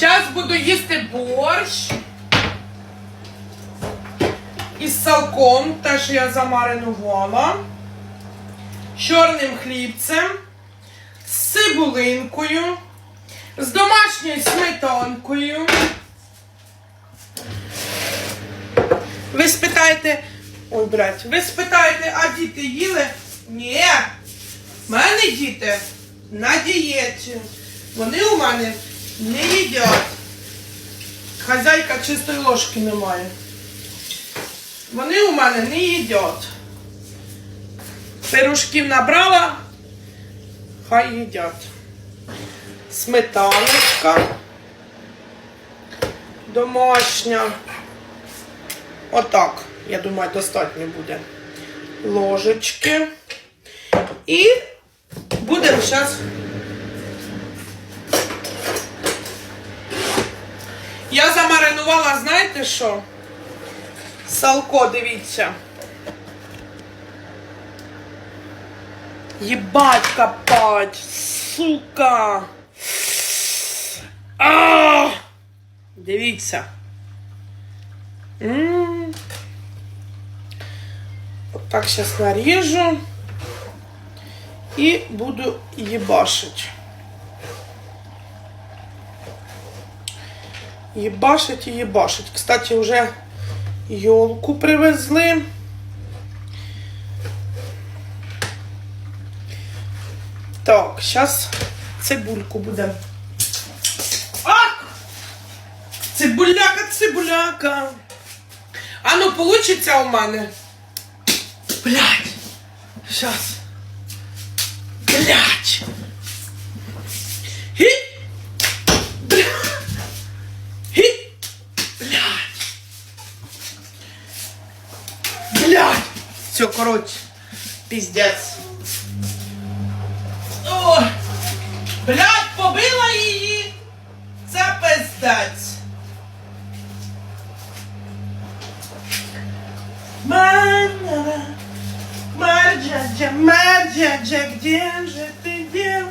Зараз буду їсти борщ із салком, те, що я замаринувала, чорним хлібцем, з цибулинкою, з домашньою сметанкою. Ви спитаєте, ой, блядь, ви спитаєте, а діти їли? Ні. В мене діти на дієті. Вони у мене не їдять. Хазяйка чистої ложки немає. Вони у мене не їдять. Пирожків набрала, хай їдять. Сметаночка. Домашня. Отак, я думаю, достатньо буде. Ложечки. І будемо зараз. Я замаринувала, знаєте що? Салко, дивіться. Єбать копать, сука. А! Дивіться. М. Вот так сейчас нарежу. И буду ебашить. Ебашить и ебашить. Кстати, уже елку привезли. Так, сейчас цибульку будем. Ах! Цибуляка, цибуляка. А ну, получится у мене. Блять. Сейчас. Блять. Хі. Бля. Хі. Блять. Блять. Все, короче. Пиздец. Ой. Блять, побила її. Це пиздець. Манара, Марджаджа, Марджаджа, где же ты, где?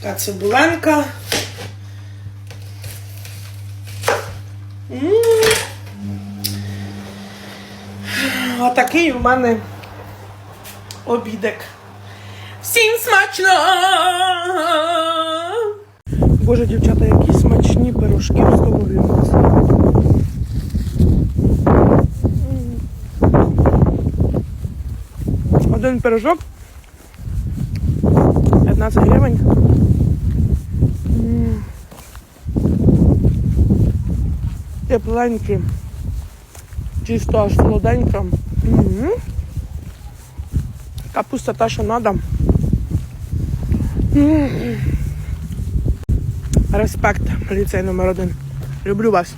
Така цибуленка. М. Отакий у мене обідик. Всім смачно! Боже, дівчата, які смачні пирожки в столові у нас. Один пирожок 15 гривень. Тепленький. Чисто аж солоденько. Капуста та, що треба. Респект, ліцей номер один. Люблю вас.